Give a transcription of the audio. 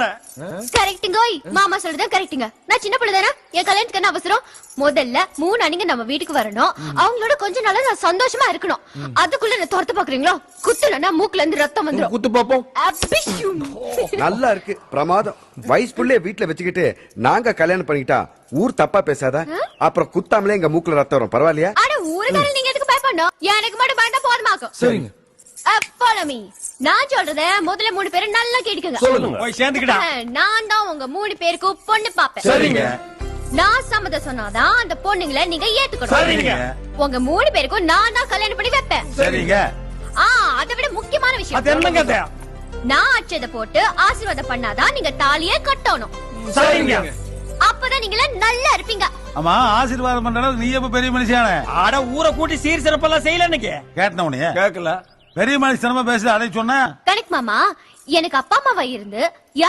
சொன்னேன் கரெக்ட்டுங்க. ஓய் மாமா சொல்றது கரெக்ட்டுங்க. நான் சின்ன பிள்ளை தானே? என் கல்யாணத்துக்கு என்ன அவசரம்? முதல்ல மூணு அணிங்க நம்ம வீட்டுக்கு வரணும். அவங்களோட கொஞ்ச நாளா நான் சந்தோஷமா இருக்கணும். அதுக்குள்ள என்ன துரத்து பாக்குறீங்களோ? குத்துலன்னா மூக்குல இருந்து ரத்தம் வந்துரும். குத்து பாப்போம். நல்லா இருக்கு. பிரமாதம். வயசு புள்ளைய வீட்டுல வச்சுக்கிட்டு நாங்க கல்யாணம் பண்ணிக்கிட்டா ஊர் தப்பா பேசாத? அப்புறம் குத்தாமலே எங்க மூக்குல ரத்தம் வரும். பரவாயில்லையா? அட ஊருக்காரன் நீங்க எதுக்கு பயப்படணும்? எனக்கு மட்டும் பயந்தா போதுமாக்கும். சரிங்க. ஃபாலோ மீ நான் சொல்றத முதல்ல மூணு பேரும் நல்லா கேட்டுக்கங்க. சொல்லுங்க. போய் சேர்ந்துக்கிட்டா நான் தான் உங்க மூணு பேருக்கு பொண்ணு பாப்பேன் சரிங்க. நான் சம்மதம் சொன்னாதான் அந்த பொண்ணுங்களை நீங்க ஏத்துக்கணும். சரிங்க. உங்க மூணு பேருக்கும் நான் தான் கல்யாணம் பண்ணி வைப்பேன். சரிங்க. ஆ அதை விட முக்கியமான அது விஷயம் என்னங்க அது? நான் அச்சத போட்டு ஆசீர்வாதம் பண்ணாதான் நீங்க தாலியே கட்டணும். சரிங்க. அப்பதான் நீங்கள நல்லா இருப்பீங்க. ஆமா ஆசீர்வாதம் பண்ற நீ எப்ப பெரிய மனுஷியான? அட ஊரை கூட்டி சீர் சிறப்பெல்லாம் செய்யல இன்னைக்கு. கேட்டன உனைய கேட்கல. பெரிய மனுஷனமா பேசுற அதை சொன்ன கணக்கு மாமா எனக்கு அப்பா அம்மாவா இருந்து